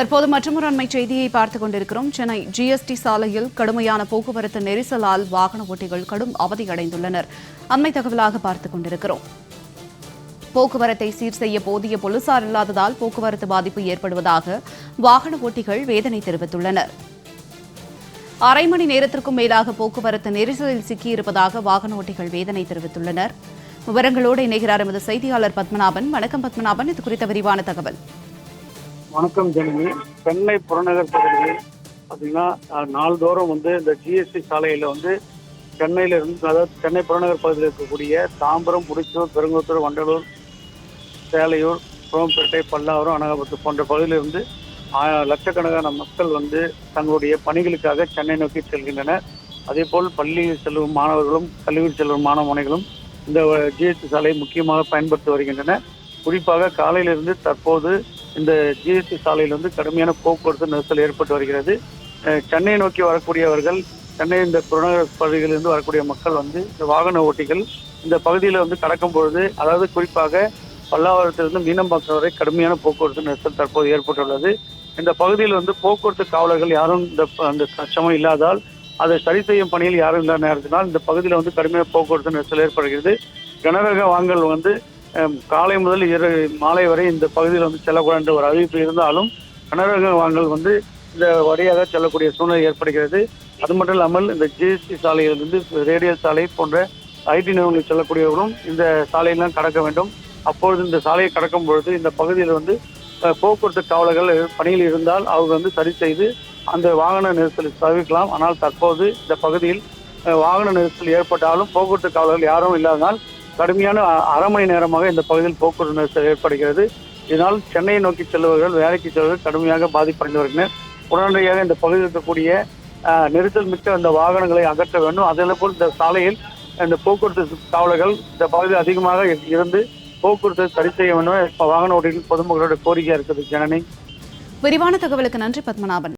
தற்போது மற்றொரு அண்மை செய்தியை பார்த்துக் கொண்டிருக்கிறோம். சென்னை ஜிஎஸ்டி சாலையில் கடுமையான போக்குவரத்து நெரிசலால் வாகன ஓட்டிகள் கடும் அவதியடைந்துள்ளனர். அண்மை தகவலாக பார்த்துக் கொண்டிருக்கிறோம். போக்குவரத்தை சீர் செய்ய போதிய போலீசார் இல்லாததால் போக்குவரத்து பாதிப்பு ஏற்படுவதாக வாகன ஓட்டிகள் வேதனை தெரிவித்துள்ளனர். அரை மணி நேரத்திற்கும் மேலாக போக்குவரத்து நெரிசலில் சிக்கியிருப்பதாக வாகன ஓட்டிகள் வேதனை தெரிவித்துள்ளனர். விவரங்களோடு இணைகிறார் எமது செய்தியாளர் பத்மநாபன். வணக்கம் பத்மநாபன். இது குறித்த விரிவான தகவல். வணக்கம் ஜனனி சென்னை புறநகர் பகுதியில் பார்த்தீங்கன்னா நாள்தோறும் வந்து இந்த ஜிஎஸ்டி சாலையில் வந்து சென்னையில இருந்து அதாவது சென்னை புறநகர் பகுதியில் இருக்கக்கூடிய தாம்பரம் முடிச்சூர் பெருங்குத்தூர் வண்டலூர் சேலையூர் குரோம்பேட்டை பல்லாவரம் அனகாபுரத்து போன்ற பகுதியிலிருந்து லட்சக்கணக்கான மக்கள் வந்து தங்களுடைய பணிகளுக்காக சென்னை நோக்கி செல்கின்றனர். அதேபோல் பள்ளியில் செல்லும் மாணவர்களும் கல்லூரி செல்லும் மாணவனைகளும் இந்த ஜிஎஸ்டி சாலையை முக்கியமாக பயன்படுத்தி வருகின்றனர். குறிப்பாக காலையிலிருந்து தற்போது இந்த ஜிஎஸ்டி சாலையில் வந்து கடுமையான போக்குவரத்து நெரிசல் ஏற்பட்டு வருகிறது. சென்னை நோக்கி வரக்கூடியவர்கள் சென்னை இந்த புறநகர் பகுதிகளிலிருந்து வரக்கூடிய மக்கள் வந்து இந்த வாகன ஓட்டிகள் இந்த பகுதியில் வந்து கடக்கும் பொழுது அதாவது குறிப்பாக பல்லாவரத்திலிருந்து மீனம்பாக்கம் வரை கடுமையான போக்குவரத்து நெரிசல் தற்போது ஏற்பட்டுள்ளது. இந்த பகுதியில் வந்து போக்குவரத்து காவலர்கள் யாரும் இந்த அந்த சமம் இல்லாதால் அதை சரி செய்யும் பணியில் யாரும் இல்லாத நேரத்தினால் இந்த பகுதியில் வந்து கடுமையான போக்குவரத்து நெரிசல் ஏற்படுகிறது. கனரக வாங்கல் வந்து காலை முதல் இரு மாலை வரை இந்த பகுதியில் வந்து செல்லக்கூடாது என்ற ஒரு அறிவிப்பு இருந்தாலும் கனரக வாங்கல் வந்து இந்த வழியாக செல்லக்கூடிய சூழ்நிலை ஏற்படுகிறது. அது மட்டும் இல்லாமல் இந்த ஜிஎஸ்டி சாலையிலிருந்து ரேடியல் சாலை போன்ற ஐடி நிறுவனங்கள் செல்லக்கூடியவர்களும் இந்த சாலையெல்லாம் கடக்க வேண்டும். அப்பொழுது இந்த சாலையை கடக்கும் பொழுது இந்த பகுதியில் வந்து போக்குவரத்து காவலர்கள் பணியில் இருந்தால் அவங்க வந்து சரி செய்து அந்த வாகன நெரிசலை தவிர்க்கலாம். ஆனால் தற்போது இந்த பகுதியில் வாகன நெரிசல் ஏற்பட்டாலும் போக்குவரத்து காவலர்கள் யாரும் இல்லாததால் கடுமையான அரை மணி நேரமாக இந்த பகுதியில் போக்குவரத்து நெரிசல் ஏற்படுகிறது. இதனால் சென்னையை நோக்கி செல்பவர்கள் வேலைக்கு செல்வர்கள் கடுமையாக பாதிப்படைந்து வருகின்றனர் உடனடியாக இந்த பகுதியில் இருக்கக்கூடிய நெரிசல் மிக்க அந்த வாகனங்களை அகற்ற வேண்டும். அதே போல் இந்த சாலையில் இந்த போக்குவரத்து காவலர்கள் இந்த பகுதியில் அதிகமாக இருந்து போக்குவரத்தை சரி செய்ய வேண்டும். வாகன ஓட்டிகள் பொதுமக்களோட கோரிக்கையாக இருக்குது ஜனனி. விரிவான தகவலுக்கு நன்றி பத்மநாபன்.